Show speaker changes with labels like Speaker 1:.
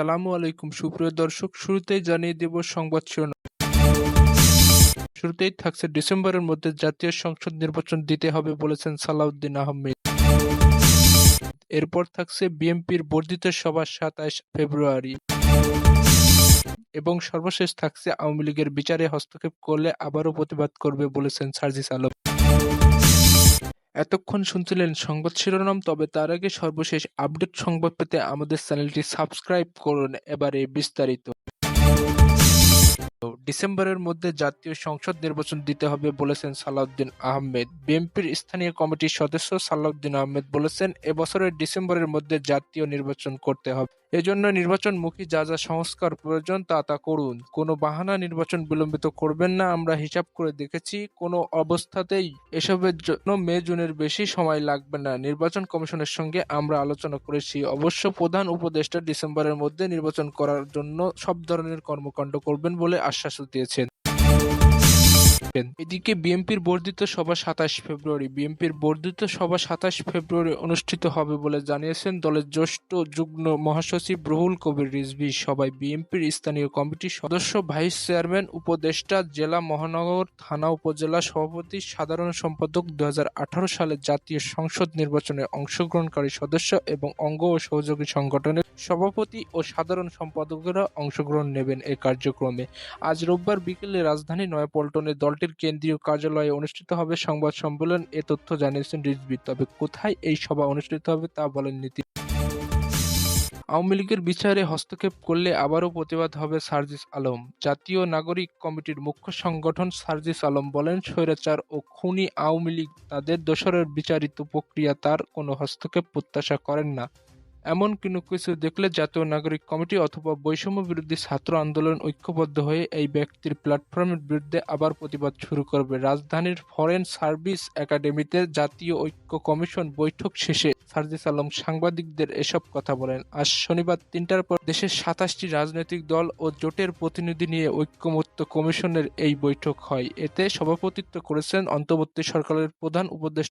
Speaker 1: আসসালামু আলাইকুম। সুপ্রিয় দর্শক, শুরুতেই জানিয়ে দেব সংবাদ শিরোনাম। শুরুতেই থাকছে ডিসেম্বরের মধ্যে জাতীয় সংসদ নির্বাচন দিতে হবে বলেছেন সালাউদ্দিন আহমেদ। এরপর থাকছে বিএনপির বর্ধিত সভা সাতাশ ফেব্রুয়ারি। এবং সর্বশেষ থাকছে আওয়ামী লীগের বিচারে হস্তক্ষেপ করলে আবারও প্রতিবাদ করবে বলেছেন সার্জিস আলম। এতক্ষণ শুনছিলেন সংবাদ শিরোনাম, তবে তার আগে সর্বশেষ আপডেট সংবাদ পেতে আমাদের চ্যানেলটি সাবস্ক্রাইব করুন এবারে বিস্তারিত। ডিসেম্বরের মধ্যে জাতীয় সংসদ নির্বাচন দিতে হবে বলেছেন সালাউদ্দিন আহমেদ। বিএনপির স্থানীয় কমিটির সদস্য সালাউদ্দিন আহমেদ বলেছেন, এবছরের ডিসেম্বরের মধ্যে জাতীয় নির্বাচন করতে হবে। এজন্য নির্বাচনমুখী যা যা সংস্কার প্রয়োজন তা তা করুন। কোনো বাহানা নির্বাচন বিলম্বিত করবেন না। আমরা হিসাব করে দেখেছি, কোনো অবস্থাতেই এসবের জন্য মে, জুনের বেশি সময় লাগবে না। নির্বাচন কমিশনের সঙ্গে আমরা আলোচনা করেছি। অবশ্য প্রধান উপদেষ্টা ডিসেম্বরের মধ্যে নির্বাচন করার জন্য সব ধরনের কর্মকাণ্ড করবেন বলে আশ্বাস দিয়েছেন। এদিকে বিএনপির বর্ধিত সভা সাতাশ ফেব্রুয়ারি। বিএনপির বর্ধিত সভা সাতাশ ফেব্রুয়ারি অনুষ্ঠিত হবে বলে জানিয়েছেন দলের জ্যেষ্ঠ যুগ্ম মহাসচিব রুহুল কবির রিজভী। সভায় বিএনপির স্থানীয় কমিটির সদস্য, ভাইস চেয়ারম্যান, উপদেষ্টা, জেলা মহানগর, থানা উপজেলা সভাপতি, সাধারণ সম্পাদক দু হাজার আঠারো সালে জাতীয় সংসদ নির্বাচনে অংশগ্রহণকারী সদস্য এবং অঙ্গ ও সহযোগী সংগঠনের সভাপতি ও সাধারণ সম্পাদকেরা অংশগ্রহণ নেবেন এ কার্যক্রমে। আজ রোববার বিকেলে রাজধানী নয়াপল্টনে দলটির কেন্দ্রীয় কার্যালয়ে অনুষ্ঠিত হবে সংবাদ সম্মেলন। এ তথ্য জানিয়েছেন রিজভী তবে কোথায় এই সভা অনুষ্ঠিত হবে তা বলেননি তিনি আওয়ামী লীগের বিচারে হস্তক্ষেপ করলে আবারও প্রতিবাদ হবে সার্জিস আলম। জাতীয় নাগরিক কমিটির মুখ্য সংগঠন সার্জিস আলম বলেন, স্বৈরাচার ও খুনি আওয়ামী লীগ তাদের দোসরের বিচারিত প্রক্রিয়া, তার কোনো হস্তক্ষেপ প্রত্যাশা করেন না। এমন কোনো কিছু দেখলে জাতীয় নাগরিক কমিটি অথবা বৈষম্য বিরোধী ছাত্র আন্দোলন ঐক্যবদ্ধ হয়ে এই ব্যক্তির প্ল্যাটফর্মের বিরুদ্ধে আবার প্রতিবাদ শুরু করবে। রাজধানীর ফরেন সার্ভিস একাডেমিতে জাতীয় ঐক্য কমিশন বৈঠক শেষে সার্জিস আলম সাংবাদিকদের এসব কথা বলেন। আজ শনিবার তিনটার পর দেশের সাতাশটি রাজনৈতিক দল ও জোটের প্রতিনিধি নিয়ে ঐক্যমত্য কমিশনের এই বৈঠক হয়। এতে সভাপতিত্ব করেছেন অন্তর্বর্তী সরকারের প্রধান উপদেষ্টা